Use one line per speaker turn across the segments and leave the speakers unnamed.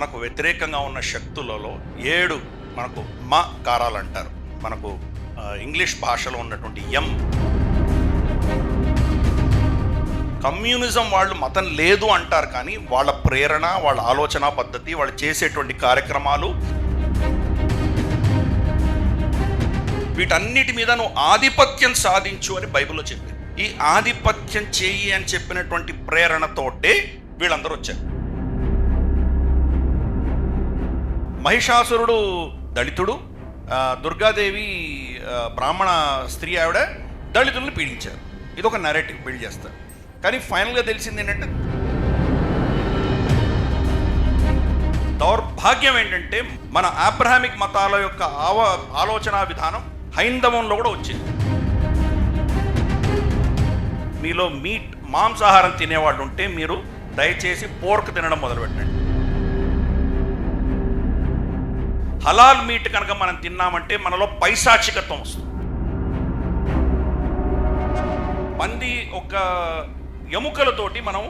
మనకు వ్యతిరేకంగా ఉన్న శక్తులలో ఏడు మనకు మ కారాలు అంటారు మనకు ఇంగ్లీష్ భాషలో ఉన్నటువంటి ఎం. కమ్యూనిజం వాళ్ళు మతం లేదు అంటారు కానీ వాళ్ళ ప్రేరణ వాళ్ళ ఆలోచన పద్ధతి వాళ్ళు చేసేటువంటి కార్యక్రమాలు వీటన్నిటి మీద నువ్వు ఆధిపత్యం సాధించు అని బైబిల్లో చెప్పింది ఈ ఆధిపత్యం చేయి అని చెప్పినటువంటి ప్రేరణతోటే వీళ్ళందరూ వచ్చారు. మహిషాసురుడు దళితుడు. దుర్గాదేవి బ్రాహ్మణ స్త్రీ ఆవిడ దళితుల్ని పీడించారు. ఇది ఒక నెరేటివ్ బిల్డ్ చేస్తారు కానీ ఫైనల్గా తెలిసింది ఏంటంటే దౌర్భాగ్యం ఏంటంటే మన ఆబ్రహామిక్ మతాల యొక్క ఆవ ఆలోచన విధానం హైందవంలో కూడా వచ్చింది. మీలో మీట్ మాంసాహారం తినేవాళ్ళు ఉంటే మీరు దయచేసి పోర్క్ తినడం మొదలుపెట్టండి. హలాల్ మీట్ కనుక మనం తిన్నామంటే మనలో పైశాచికత్వం వస్తుంది. పంది ఒక ఎముకలతోటి మనం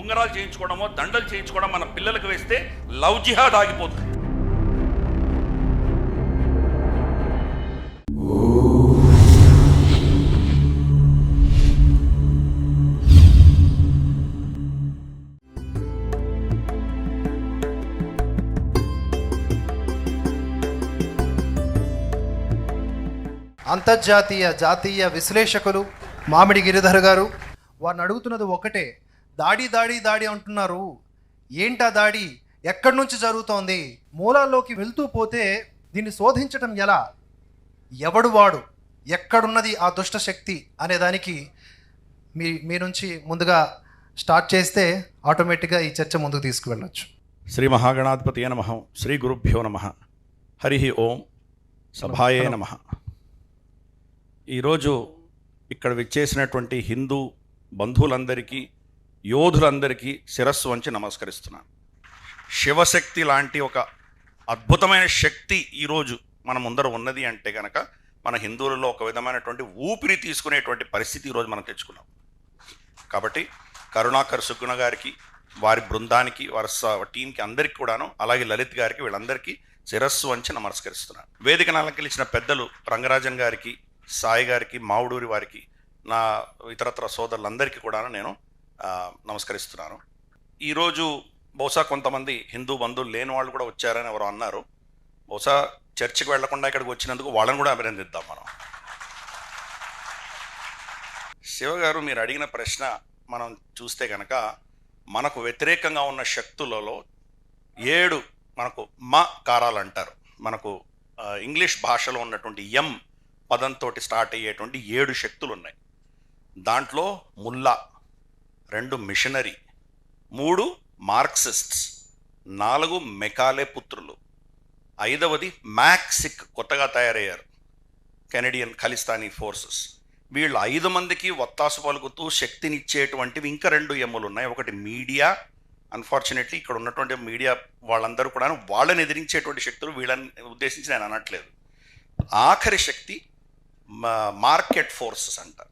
ఉంగరాలు చేయించుకోవడమో దండలు చేయించుకోవడం మన పిల్లలకు వేస్తే లవ్ జిహాద్ ఆగిపోతుంది.
అంతర్జాతీయ జాతీయ విశ్లేషకులు మామిడి గిరిధర్ గారు వారిని అడుగుతున్నది ఒకటే దాడి దాడి దాడి అంటున్నారు. ఏంటా దాడి? ఎక్కడి నుంచి జరుగుతోంది? మూలాల్లోకి వెళ్తూ పోతే దీన్ని శోధించటం ఎలా? ఎవడు వాడు? ఎక్కడున్నది ఆ దుష్ట శక్తి అనే దానికి మీ మీ నుంచి ముందుగా స్టార్ట్ చేస్తే ఆటోమేటిక్గా ఈ చర్చ ముందుకు తీసుకువెళ్ళొచ్చు.
శ్రీ మహాగణాధిపతి నమ. శ్రీ గురుభ్యో నమ. హరి ఓం. సభాయే నమ. ఈరోజు ఇక్కడ విచ్చేసినటువంటి హిందూ బంధువులందరికీ యోధులందరికీ శిరస్సు వంచి నమస్కరిస్తున్నాను. శివశక్తి లాంటి ఒక అద్భుతమైన శక్తి ఈరోజు మన ముందర ఉన్నది అంటే కనుక మన హిందువులలో ఒక విధమైనటువంటి ఊపిరి తీసుకునేటువంటి పరిస్థితి ఈరోజు మనం తెచ్చుకున్నాం. కాబట్టి కరుణాకర్ సుగుణ గారికి వారి బృందానికి వారి స- టీంకి అందరికీ కూడాను అలాగే లలిత్ గారికి వీళ్ళందరికీ శిరస్సు వంచి నమస్కరిస్తున్నాను. వేదికను అలంకరించిన పెద్దలు రంగరాజన్ గారికి సాయి గారికి మావుడూరి వారికి నా ఇతరత్ర సోదరులందరికీ కూడా నేను నమస్కరిస్తున్నాను. ఈరోజు బహుశా కొంతమంది హిందూ బంధువులు లేని వాళ్ళు కూడా వచ్చారని ఎవరు అన్నారు. బహుశా చర్చికి వెళ్ళకుండా ఇక్కడికి వచ్చినందుకు వాళ్ళని కూడా అభినందిద్దాం మనం. శివ గారు మీరు అడిగిన ప్రశ్న మనం చూస్తే కనుక మనకు వ్యతిరేకంగా ఉన్న శక్తులలో ఏడు మనకు మ కారాలు అంటారు. మనకు ఇంగ్లీష్ భాషలో ఉన్నటువంటి ఎం పదంతో స్టార్ట్ అయ్యేటువంటి ఏడు శక్తులు ఉన్నాయి దాంట్లో ముల్లా రెండు మిషనరీ మూడు మార్క్సిస్ట్స్ నాలుగు మెకాలే పుత్రులు. ఐదవది మ్యాక్సిక్ కొత్తగా తయారయ్యారు. Canadian Khalistani forces. వీళ్ళు ఐదు మందికి ఒత్తాసు పలుకుతూ శక్తినిచ్చేటువంటివి ఇంకా రెండు ఎమ్ములు ఉన్నాయి ఒకటి మీడియా. అన్ఫార్చునేట్లీ ఇక్కడ ఉన్నటువంటి మీడియా వాళ్ళందరూ కూడా వాళ్ళని ఎదిరించేటువంటి శక్తులు వీళ్ళని ఉద్దేశించి నేను అనట్లేదు. ఆఖరి శక్తి మార్కెట్ ఫోర్సెస్ అంట.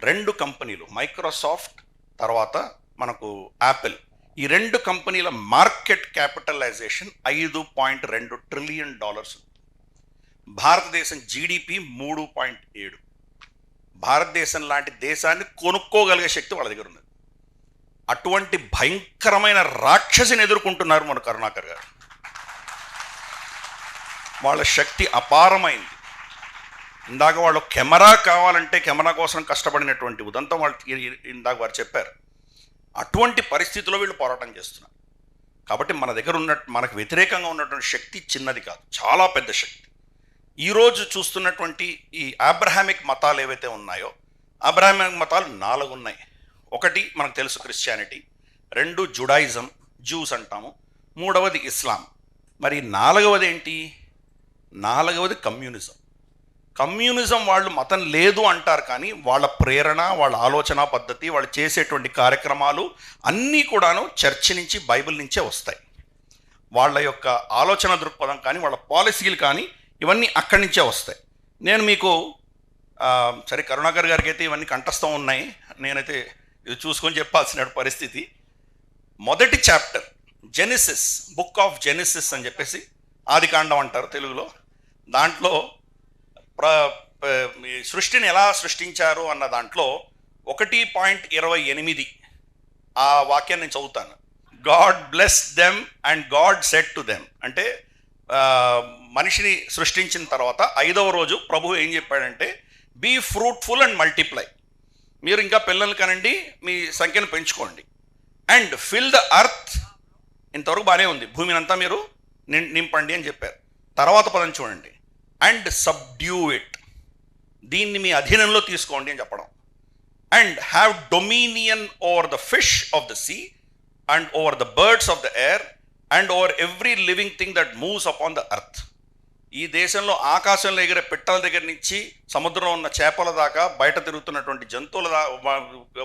రెండు కంపెనీలు మైక్రోసాఫ్ట్ తర్వాత మనకు యాపిల్ ఈ రెండు కంపెనీల మార్కెట్ క్యాపిటలైజేషన్ ఐదు పాయింట్ రెండు ట్రిలియన్ డాలర్స్. భారతదేశం జీడిపి మూడు పాయింట్ ఏడు. భారతదేశం లాంటి దేశాన్ని కొనుక్కోగలిగే శక్తి వాళ్ళ దగ్గర ఉన్నది. అటువంటి భయంకరమైన రాక్షసిని ఎదుర్కొంటున్నారు మన కరుణాకర్ గారు. వాళ్ళ శక్తి అపారమైంది. ఇందాక వాళ్ళు కెమెరా కావాలంటే కెమెరా కోసం కష్టపడినటువంటి ఉదంతం వాళ్ళు ఇందాక వారు చెప్పారు. అటువంటి పరిస్థితిలో వీళ్ళు పోరాటం చేస్తున్నారు. కాబట్టి మన దగ్గర ఉన్న మనకు వ్యతిరేకంగా ఉన్నటువంటి శక్తి చిన్నది కాదు చాలా పెద్ద శక్తి. ఈరోజు చూస్తున్నటువంటి ఈ అబ్రహామిక్ మతాలు ఏవైతే ఉన్నాయో అబ్రహామిక్ మతాలు నాలుగు ఉన్నాయి. ఒకటి మనకు తెలుసు క్రిస్టియానిటీ రెండు జుడాయిజం జ్యూస్ అంటాము మూడవది ఇస్లాం. మరి నాలుగవది ఏంటి? నాలుగవది కమ్యూనిజం. కమ్యూనిజం వాళ్ళు మతం లేదు అంటారు కానీ వాళ్ళ ప్రేరణ వాళ్ళ ఆలోచన పద్ధతి వాళ్ళు చేసేటువంటి కార్యక్రమాలు అన్నీ కూడాను చర్చ్ నుంచి బైబిల్ నుంచే వస్తాయి. వాళ్ళ యొక్క ఆలోచన దృక్పథం కానీ వాళ్ళ పాలసీలు కానీ ఇవన్నీ అక్కడి నుంచే వస్తాయి. నేను మీకు సరే కరుణాకర్ గారికి అయితే ఇవన్నీ కంఠస్థం ఉన్నాయి. నేనైతే ఇది చూసుకొని చెప్పాల్సిన పరిస్థితి. మొదటి chapter Genesis book of Genesis అని చెప్పేసి ఆదికాండం అంటారు తెలుగులో. దాంట్లో ప్ర సృష్టిని ఎలా సృష్టించారు అన్న దాంట్లో ఒకటి పాయింట్ ఇరవై ఎనిమిది ఆ వాక్యాన్ని నేను చదువుతాను. God bless them and God said to them. అంటే మనిషిని సృష్టించిన తర్వాత ఐదవ రోజు ప్రభు ఏం చెప్పాడంటే బీ ఫ్రూట్ఫుల్ అండ్ మల్టిప్లై. మీరు ఇంకా పిల్లలు కనండి మీ సంఖ్యను పెంచుకోండి. And fill the earth. ఇంతవరకు బాగానే ఉంది. భూమిని అంతా మీరు నిం- నింపండి అని చెప్పారు. తర్వాత పదం చూడండి. అండ్ సబ్డ్యూ ఇట్ దీన్ని మీ అధీనంలో తీసుకోండి అని చెప్పడం. And have dominion over the fish of the sea and over the birds of the air and over every living thing that moves upon the earth ఈ దేశంలో ఆకాశంలో ఎగిరే పిట్టల దగ్గర నుంచి సముద్రంలో ఉన్న చేపల దాకా బయట తిరుగుతున్నటువంటి జంతువుల దా-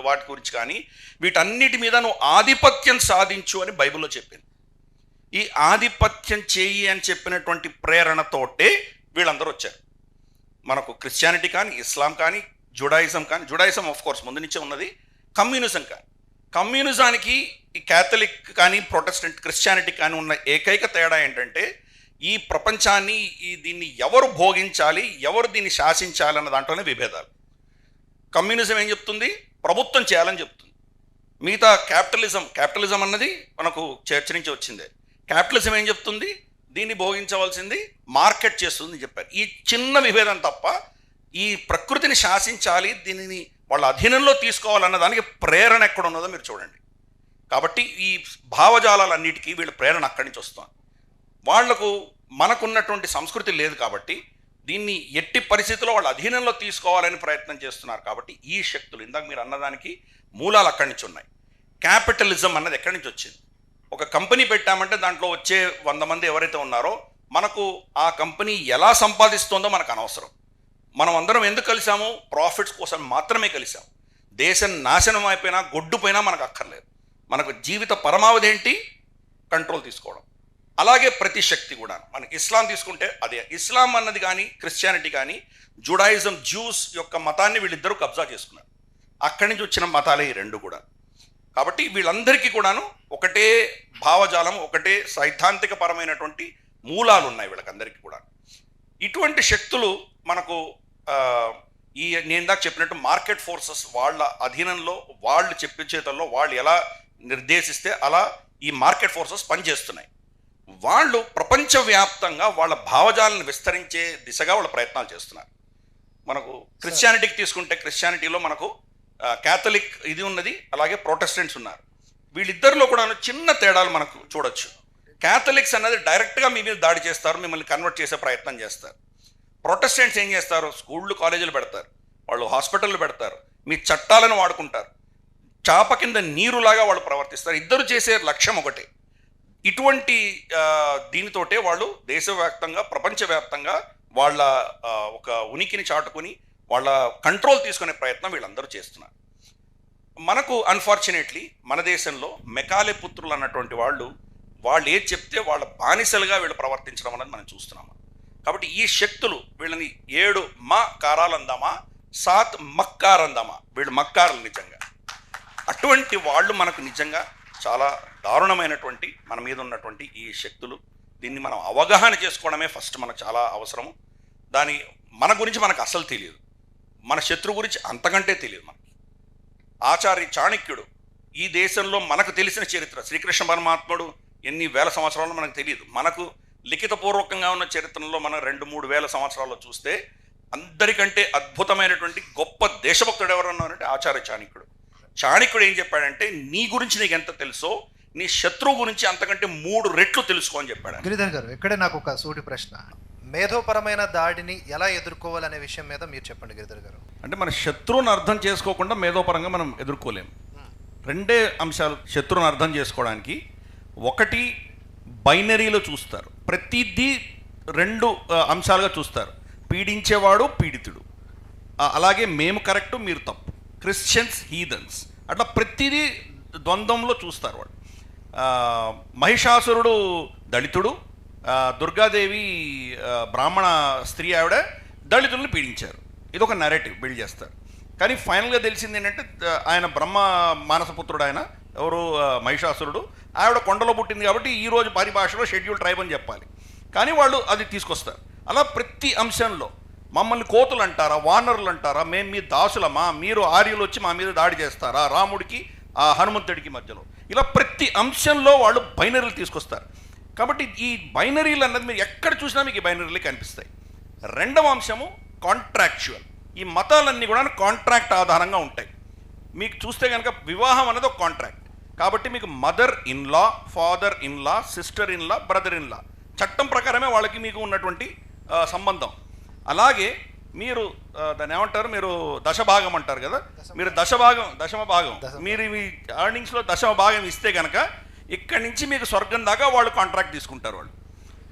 వాటి గురించి కానీ వీటన్నిటి మీద నువ్వు ఆధిపత్యం సాధించు అని బైబిల్లో చెప్పింది. ఈ ఆధిపత్యం చేయి అని చెప్పినటువంటి ప్రేరణతోటే వీళ్ళందరూ వచ్చారు. మనకు క్రిస్టియానిటీ కానీ ఇస్లాం కానీ జుడాయిజం కానీ జుడాయిజం ఆఫ్ కోర్స్ ముందు నుంచే ఉన్నది. కమ్యూనిజం కానీ. కమ్యూనిజానికి ఈ క్యాథలిక్ కానీ ప్రొటెస్టెంట్ క్రిస్టియానిటీ కానీ ఉన్న ఏకైక తేడా ఏంటంటే ఈ ప్రపంచాన్ని ఈ దీన్ని ఎవరు భోగించాలి ఎవరు దీన్ని శాసించాలి అన్న దాంట్లోనే విభేదాలు. కమ్యూనిజం ఏం చెప్తుంది? ప్రభుత్వం చేయాలని చెప్తుంది. మిగతా క్యాపిటలిజం క్యాపిటలిజం అన్నది మనకు చర్చ నుంచి వచ్చిందే. క్యాపిటలిజం ఏం చెప్తుంది? దీన్ని భోగించవలసింది మార్కెట్ చేస్తుంది చెప్పారు. ఈ చిన్న విభేదం తప్ప ఈ ప్రకృతిని శాసించాలి దీనిని వాళ్ళ అధీనంలో తీసుకోవాలన్న దానికి ప్రేరణ ఎక్కడ ఉన్నదో మీరు చూడండి. కాబట్టి ఈ భావజాలాలన్నిటికీ వీళ్ళ ప్రేరణ అక్కడి నుంచి వస్తుంది. వాళ్ళకు మనకున్నటువంటి సంస్కృతి లేదు కాబట్టి దీన్ని ఎట్టి పరిస్థితుల్లో వాళ్ళ అధీనంలో తీసుకోవాలని ప్రయత్నం చేస్తున్నారు కాబట్టి ఈ శక్తులు. ఇందాక మీరు అన్నదానికి మూలాలు అక్కడి నుంచి ఉన్నాయి. క్యాపిటలిజం అన్నది ఎక్కడి నుంచి వచ్చింది? ఒక కంపెనీ పెట్టామంటే దాంట్లో వచ్చే వంద మంది ఎవరైతే ఉన్నారో మనకు ఆ కంపెనీ ఎలా సంపాదిస్తుందో మనకు అనవసరం. మనం అందరం ఎందుకు కలిసాము ప్రాఫిట్స్ కోసం మాత్రమే కలిసాము దేశం నాశనం అయిపోయినా గొడ్డుపోయినా మనకు అక్కర్లేదు. మనకు జీవిత పరమావధి ఏంటి? కంట్రోల్ తీసుకోవడం. అలాగే ప్రతి శక్తి కూడా. మనకి ఇస్లాం తీసుకుంటే అదే. ఇస్లాం అన్నది కానీ క్రిస్టియానిటీ కానీ జుడాయిజం జ్యూస్ యొక్క మతాన్ని వీళ్ళిద్దరూ కబ్జా చేసుకున్నారు. అక్కడి నుంచి వచ్చిన మతాలే ఈ రెండు కూడా. కాబట్టి వీళ్ళందరికీ కూడాను ఒకటే భావజాలం ఒకటే సైద్ధాంతిక పరమైనటువంటి మూలాలు ఉన్నాయి వీళ్ళకందరికీ కూడా ఇటువంటి శక్తులు మనకు ఈ నేను ఇందాక చెప్పినట్టు మార్కెట్ ఫోర్సెస్ వాళ్ళ అధీనంలో వాళ్ళు చెప్పే చేతల్లో వాళ్ళు ఎలా నిర్దేశిస్తే అలా ఈ మార్కెట్ ఫోర్సెస్ పనిచేస్తున్నాయి. వాళ్ళు ప్రపంచవ్యాప్తంగా వాళ్ళ భావజాలను విస్తరించే దిశగా వాళ్ళ ప్రయత్నాలు చేస్తున్నారు. మనకు క్రిస్టియానిటీకి తీసుకుంటే క్రిస్టియానిటీలో మనకు క్యాథలిక్ ఇది ఉన్నది అలాగే ప్రొటెస్టెంట్స్ ఉన్నారు. వీళ్ళిద్దరిలో కూడా చిన్న తేడాలు మనకు చూడొచ్చు. క్యాథలిక్స్ అనేది డైరెక్ట్గా మీ మీద దాడి చేస్తారు మిమ్మల్ని కన్వర్ట్ చేసే ప్రయత్నం చేస్తారు. ప్రొటెస్టెంట్స్ ఏం చేస్తారు? స్కూళ్ళు కాలేజీలు పెడతారు. వాళ్ళు హాస్పిటళ్ళు పెడతారు. మీ చట్టాలను వాడుకుంటారు. చాప కింద నీరులాగా వాళ్ళు ప్రవర్తిస్తారు. ఇద్దరు చేసే లక్ష్యం ఒకటే. ఇటువంటి దీనితోటే వాళ్ళు దేశవ్యాప్తంగా ప్రపంచవ్యాప్తంగా వాళ్ళ ఒక ఉనికిని చాటుకుని వాళ్ళ కంట్రోల్ తీసుకునే ప్రయత్నం వీళ్ళందరూ చేస్తున్నారు. మనకు అన్ఫార్చునేట్లీ మన దేశంలో మెకాలే పుత్రులు అన్నటువంటి వాళ్ళు వాళ్ళు ఏది చెప్తే వాళ్ళ బానిసలుగా వీళ్ళు ప్రవర్తించడం అనేది మనం చూస్తున్నాము కాబట్టి ఈ శక్తులు వీళ్ళని ఏడు మా కారాలందామా సాత్ మక్కారందామా వీళ్ళు మక్కారులు నిజంగా. అటువంటి వాళ్ళు మనకు నిజంగా చాలా దారుణమైనటువంటి మన మీద ఉన్నటువంటి ఈ శక్తులు దీన్ని మనం అవగాహన చేసుకోవడమే ఫస్ట్ మనకు చాలా అవసరము. దాని మన గురించి మనకు అసలు తెలియదు. మన శత్రువు గురించి అంతకంటే తెలియదు మనకి. ఆచార్య చాణక్యుడు ఈ దేశంలో మనకు తెలిసిన చరిత్ర. శ్రీకృష్ణ పరమాత్ముడు ఎన్ని వేల సంవత్సరాలు మనకు తెలియదు. మనకు లిఖితపూర్వకంగా ఉన్న చరిత్రలో మనం రెండు మూడు వేల సంవత్సరాల్లో చూస్తే అందరికంటే అద్భుతమైనటువంటి గొప్ప దేశభక్తుడు ఎవరన్నారంటే ఆచార్య చాణక్యుడు. చాణక్యుడు ఏం చెప్పాడంటే నీ గురించి నీకు ఎంత తెలుసో నీ శత్రువు గురించి అంతకంటే మూడు రెట్లు తెలుసుకో అని చెప్పాడు
గిరిధర్ గారు ఇక్కడే నాకు ఒక సూటి ప్రశ్న. మేధోపరమైన దాడిని ఎలా ఎదుర్కోవాలనే విషయం మీద మీరు చెప్పండి గిరిధర్ గారు.
అంటే మన శత్రువుని అర్థం చేసుకోకుండా మేధోపరంగా మనం ఎదుర్కోలేము రెండే అంశాలు శత్రువును అర్థం చేసుకోవడానికి. ఒకటి బైనరీలో చూస్తారు. ప్రతిదీ రెండు అంశాలుగా చూస్తారు. పీడించేవాడు పీడితుడు. అలాగే మేము కరెక్ట్ మీరు తప్పు. క్రిస్టియన్స్ హీదన్స్ అట్లా ప్రతిదీ ద్వంద్వంలో చూస్తారు వాడు మహిషాసురుడు దళితుడు దుర్గాదేవి బ్రాహ్మణ స్త్రీ ఆవిడ దళితుల్ని పీడించారు. ఇది ఒక నెరేటివ్ బిల్డ్ చేస్తారు. కానీ ఫైనల్గా తెలిసింది ఏంటంటే ఆయన బ్రహ్మ మానసపుత్రుడు ఆయన ఎవరు? మహిషాసురుడు. ఆవిడ కొండలో పుట్టింది కాబట్టి ఈ రోజు పరిభాషలో షెడ్యూల్ ట్రైబ్ అని చెప్పాలి. కానీ వాళ్ళు అది తీసుకొస్తారు. అలా ప్రతి అంశంలో మమ్మల్ని కోతులు అంటారా వానరులు అంటారా మేము మీ దాసులమా మీరు ఆర్యులు వచ్చి మా మీద దాడి చేస్తారా రాముడికి ఆ హనుమంతుడికి మధ్యలో. ఇలా ప్రతి అంశంలో వాళ్ళు బైనరీలు తీసుకొస్తారు. కాబట్టి ఈ బైనరీలు అన్నది మీరు ఎక్కడ చూసినా మీకు ఈ బైనరీలు కనిపిస్తాయి. రెండవ అంశము కాంట్రాక్చువల్ ఈ మతాలన్నీ కూడా కాంట్రాక్ట్ ఆధారంగా ఉంటాయి. మీకు చూస్తే కనుక వివాహం అనేది ఒక కాంట్రాక్ట్ కాబట్టి మీకు mother in law father in law sister in law brother in law చట్టం ప్రకారమే వాళ్ళకి మీకు ఉన్నటువంటి సంబంధం. అలాగే మీరు దాన్ని ఏమంటారు? మీరు దశభాగం అంటారు కదా? మీరు దశభాగం. దశమ భాగం. మీరు మీ ఎర్నింగ్స్లో దశమ భాగం ఇస్తే కనుక ఇక్కడి నుంచి మీకు స్వర్గం దాకా వాళ్ళు కాంట్రాక్ట్ తీసుకుంటారు వాళ్ళు.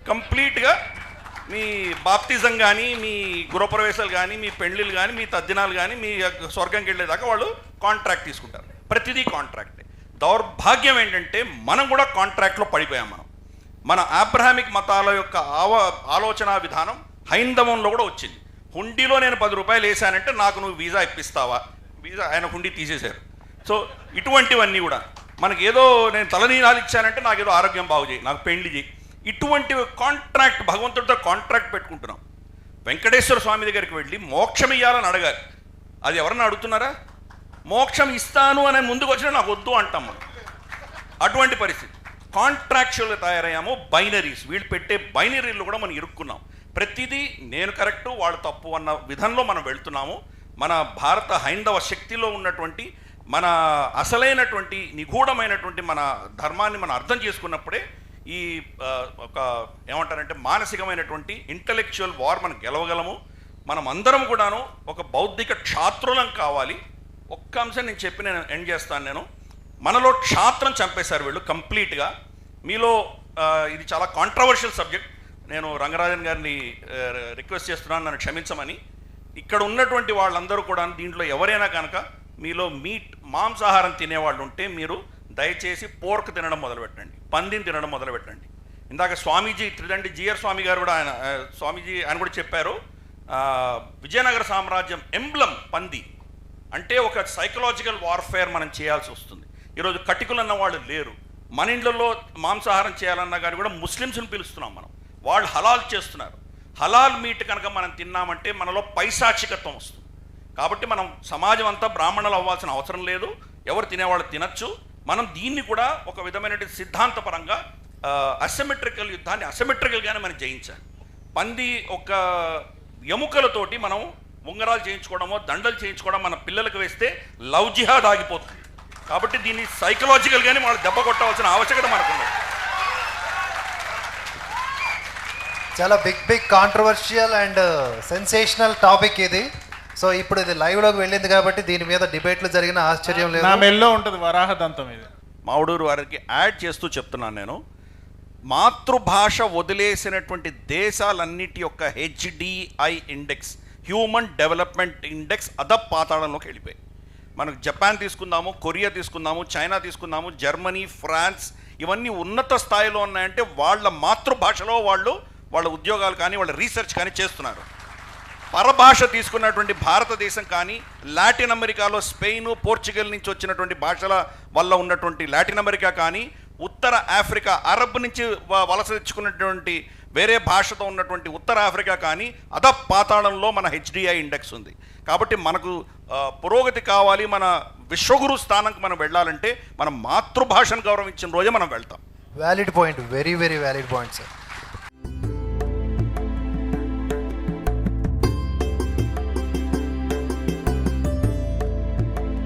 కంప్లీట్గా మీ బాప్తిజం కానీ మీ గృహప్రవేశాలు కానీ మీ పెళ్ళిళ్ళు కానీ మీ తద్దినాలు కానీ మీ స్వర్గంకి వెళ్ళేదాకా వాళ్ళు కాంట్రాక్ట్ తీసుకుంటారు. ప్రతిదీ కాంట్రాక్టే దౌర్భాగ్యం ఏంటంటే మనం కూడా కాంట్రాక్ట్లో పడిపోయాం మనం. మన ఆబ్రహామిక్ మతాల యొక్క ఆవ ఆలోచన విధానం హైందవంలో కూడా వచ్చింది. హుండీలో నేను పది రూపాయలు వేసానంటే నాకు నువ్వు వీసా ఇప్పిస్తావా? వీసా ఆయన హుండీ తీసేశారు. సో ఇటువంటివన్నీ కూడా. మనకి ఏదో నేను తలనీనాలు ఇచ్చానంటే నాకు ఏదో ఆరోగ్యం బాగు చేయి నాకు పెళ్ళి చేయి. ఇటువంటి కాంట్రాక్ట్ భగవంతుడితో కాంట్రాక్ట్ పెట్టుకుంటున్నాం. వెంకటేశ్వర స్వామి దగ్గరికి వెళ్ళి మోక్షం ఇయ్యాలని అడగాలి. అది ఎవరన్నా అడుగుతున్నారా? మోక్షం ఇస్తాను అనే ముందుకు వచ్చినా నాకు వద్దు అంటాం మనం. అటువంటి పరిస్థితి. కాంట్రాక్చువల్గా తయారయ్యాము బైనరీస్ వీళ్ళు పెట్టే బైనరీలు కూడా మనం ఇరుక్కున్నాం. ప్రతిదీ నేను కరెక్టు వాళ్ళు తప్పు అన్న విధంలో మనం వెళ్తున్నాము. మన భారత హైందవ శక్తిలో ఉన్నటువంటి మన అసలైనటువంటి నిగూఢమైనటువంటి మన ధర్మాన్ని మనం అర్థం చేసుకున్నప్పుడే ఈ ఒక ఏమంటారంటే మానసికమైనటువంటి ఇంటలెక్చువల్ వార్ మనం గెలవగలము. మనం అందరం కూడాను ఒక బౌద్ధిక క్షాత్రులం కావాలి. ఒక్క అంశం నేను చెప్పి నేను ఎండ్ చేస్తాను నేను. మనలో క్షాత్రం చంపేశారు వీళ్ళు కంప్లీట్గా. మీలో ఇది చాలా కాంట్రవర్షియల్ సబ్జెక్ట్ నేను రంగరాజన్ గారిని రిక్వెస్ట్ చేస్తున్నాను నన్ను క్షమించమని. ఇక్కడ ఉన్నటువంటి వాళ్ళందరూ కూడా దీంట్లో ఎవరైనా కనుక మీలో మీట్ మాంసాహారం తినేవాళ్ళు ఉంటే మీరు దయచేసి పోర్క్ తినడం మొదలుపెట్టండి. పందిని తినడం మొదలుపెట్టండి. ఇందాక స్వామీజీ త్రిదండి జిఆర్ స్వామి గారు కూడా ఆయన స్వామీజీ ఆయన కూడా చెప్పారు. విజయనగర సామ్రాజ్యం ఎంబ్లం పంది అంటే ఒక సైకలాజికల్ వార్ఫేర్ మనం చేయాల్సి వస్తుంది. ఈరోజు కటికులు అన్న వాళ్ళు లేరు. మన ఇండ్లలో మాంసాహారం చేయాలన్నా కానీ కూడా ముస్లిమ్స్ని పిలుస్తున్నాం మనం. వాళ్ళు హలాల్ చేస్తున్నారు. హలాల్ మీట్ కనుక మనం తిన్నామంటే మనలో పైశాచికత్వం వస్తుంది. కాబట్టి మనం సమాజం అంతా బ్రాహ్మణులు అవ్వాల్సిన అవసరం లేదు. ఎవరు తినేవాళ్ళు తినచ్చు. మనం దీన్ని కూడా ఒక విధమైన సిద్ధాంతపరంగా అసమెట్రికల్ యుద్ధాన్ని అసమెట్రికల్గానే మనం జయించాలి. పంది ఒక ఎముకలతోటి మనం ఉంగరాలు చేయించుకోవడమో దండలు చేయించుకోవడం మన పిల్లలకు వేస్తే లవ్ జిహాద్ ఆగిపోతుంది. కాబట్టి దీన్ని సైకలాజికల్గానే వాళ్ళు దెబ్బ కొట్టవలసిన ఆవశ్యకత మనకుంది
చాలా big big controversial and sensational topic ఇది. సో ఇప్పుడు ఇది లైవ్లోకి వెళ్ళింది కాబట్టి దీని మీద డిబేట్లు జరిగిన ఆశ్చర్యం
నా
లేదు.
మెల్లో ఉంటుంది వరాహదంతం ఇది.
మావుడూరు వారికి యాడ్ చేస్తూ చెప్తున్నాను నేను. మాతృభాష వదిలేసినటువంటి దేశాలన్నిటి యొక్క HDI index human development index అద పాతాళంలోకి వెళ్ళిపోయాయి. మనకు జపాన్ తీసుకుందాము కొరియా తీసుకుందాము చైనా తీసుకుందాము జర్మనీ ఫ్రాన్స్ ఇవన్నీ ఉన్నత స్థాయిలో ఉన్నాయంటే వాళ్ళ మాతృభాషలో వాళ్ళు వాళ్ళ ఉద్యోగాలు కానీ వాళ్ళ రీసెర్చ్ కానీ చేస్తున్నారు. పరభాష తీసుకున్నటువంటి భారతదేశం కానీ లాటిన్ అమెరికాలో స్పెయిన్ పోర్చుగల్ నుంచి వచ్చినటువంటి భాషల వల్ల ఉన్నటువంటి లాటిన్ అమెరికా కానీ ఉత్తర ఆఫ్రికా అరబ్ నుంచి వలస తెచ్చుకున్నటువంటి వేరే భాషతో ఉన్నటువంటి ఉత్తర ఆఫ్రికా కానీ అద పాతాళంలో మన హెచ్డిఐ ఇండెక్స్ ఉంది. కాబట్టి మనకు పురోగతి కావాలి మన విశ్వగురు స్థానంకి మనం వెళ్ళాలంటే మన మాతృభాషను గౌరవించిన రోజే మనం వెళ్తాం.
Valid point very very valid point sir